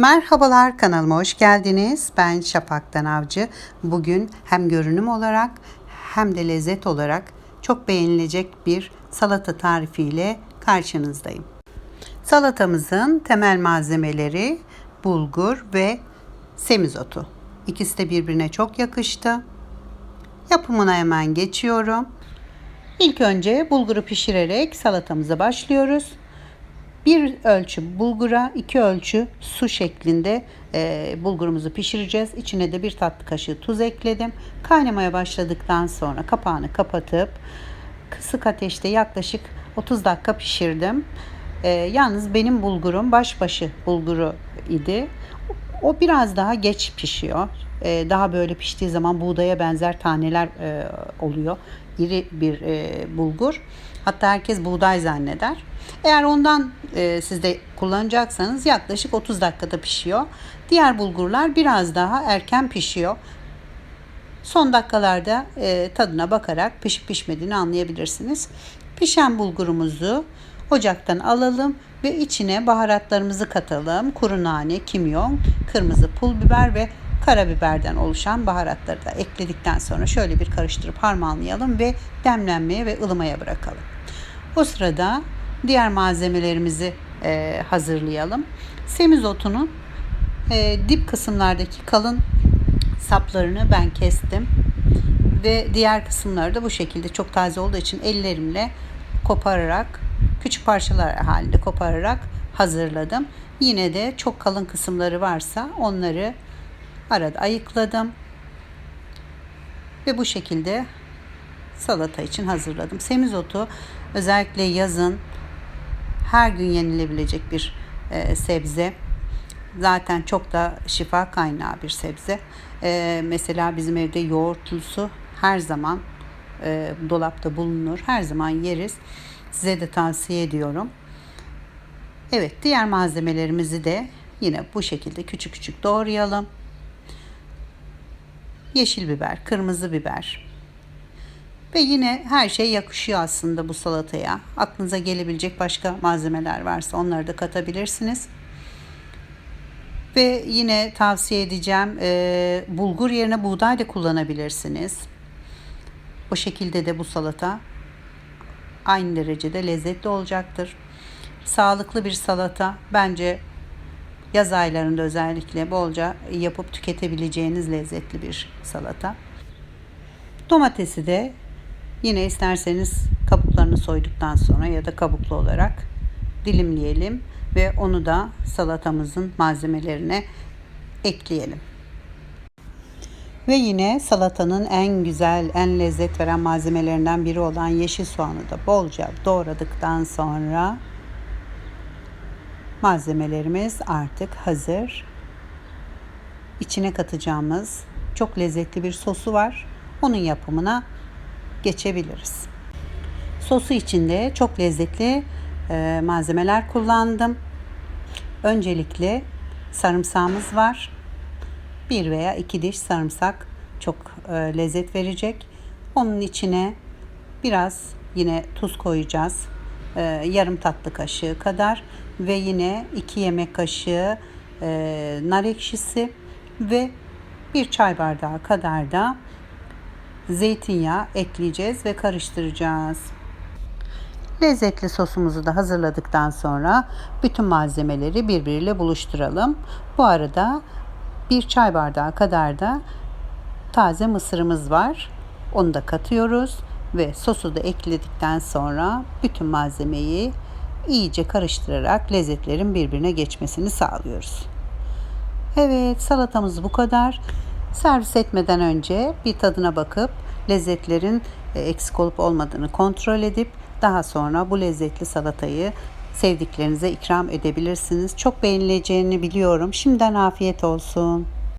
Merhabalar kanalıma hoş geldiniz. Ben Şafak'tan Avcı. Bugün hem görünüm olarak hem de lezzet olarak çok beğenilecek bir salata tarifiyle karşınızdayım. Salatamızın temel malzemeleri bulgur ve semizotu. İkisi de birbirine çok yakıştı. Yapımına hemen geçiyorum. İlk önce bulguru pişirerek salatamıza başlıyoruz. Bir ölçü bulgura, iki ölçü su şeklinde e, bulgurumuzu pişireceğiz. İçine de bir tatlı kaşığı tuz ekledim. Kaynamaya başladıktan sonra kapağını kapatıp kısık ateşte yaklaşık 30 dakika pişirdim. E, yalnız benim bulgurum başbaşı bulguru idi. O biraz daha geç pişiyor. E, daha böyle piştiği zaman buğdaya benzer taneler e, oluyor. İri bir e, bulgur. Hatta herkes buğday zanneder. Eğer ondan e, siz de kullanacaksanız yaklaşık 30 dakikada pişiyor. Diğer bulgurlar biraz daha erken pişiyor. Son dakikalarda e, tadına bakarak pişip pişmediğini anlayabilirsiniz. Pişen bulgurumuzu ocaktan alalım ve içine baharatlarımızı katalım. Kuru nane, kimyon, kırmızı pul biber ve karabiberden oluşan baharatları da ekledikten sonra şöyle bir karıştırıp harmanlayalım ve demlenmeye ve ılımaya bırakalım. O sırada diğer malzemelerimizi e, hazırlayalım. Semizotunun e, dip kısımlardaki kalın saplarını ben kestim ve diğer kısımları da bu şekilde çok taze olduğu için ellerimle kopararak küçük parçalar halinde kopararak hazırladım. Yine de çok kalın kısımları varsa onları arada ayıkladım ve bu şekilde salata için hazırladım. Semizotu özellikle yazın her gün yenilebilecek bir e, sebze. Zaten çok da şifa kaynağı bir sebze. E, mesela bizim evde yoğurtlusu her zaman e, dolapta bulunur. Her zaman yeriz. Size de tavsiye ediyorum. Evet diğer malzemelerimizi de yine bu şekilde küçük küçük doğrayalım. Yeşil biber, kırmızı biber, ve yine her şey yakışıyor aslında bu salataya. Aklınıza gelebilecek başka malzemeler varsa onları da katabilirsiniz. Ve yine tavsiye edeceğim e, bulgur yerine buğday da kullanabilirsiniz. O şekilde de bu salata aynı derecede lezzetli olacaktır. Sağlıklı bir salata bence yaz aylarında özellikle bolca yapıp tüketebileceğiniz lezzetli bir salata. Domatesi de Yine isterseniz kabuklarını soyduktan sonra ya da kabuklu olarak dilimleyelim ve onu da salatamızın malzemelerine ekleyelim. Ve yine salatanın en güzel, en lezzet veren malzemelerinden biri olan yeşil soğanı da bolca doğradıktan sonra malzemelerimiz artık hazır. İçine katacağımız çok lezzetli bir sosu var. Onun yapımına geçebiliriz. Sosu içinde çok lezzetli e, malzemeler kullandım. Öncelikle sarımsağımız var. Bir veya iki diş sarımsak çok e, lezzet verecek. Onun içine biraz yine tuz koyacağız. E, yarım tatlı kaşığı kadar ve yine iki yemek kaşığı e, nar ekşisi ve bir çay bardağı kadar da zeytinyağı ekleyeceğiz ve karıştıracağız. Lezzetli sosumuzu da hazırladıktan sonra bütün malzemeleri birbiriyle buluşturalım. Bu arada bir çay bardağı kadar da taze mısırımız var. Onu da katıyoruz ve sosu da ekledikten sonra bütün malzemeyi iyice karıştırarak lezzetlerin birbirine geçmesini sağlıyoruz. Evet salatamız bu kadar. Servis etmeden önce bir tadına bakıp lezzetlerin e, eksik olup olmadığını kontrol edip daha sonra bu lezzetli salatayı sevdiklerinize ikram edebilirsiniz. Çok beğenileceğini biliyorum. Şimdiden afiyet olsun.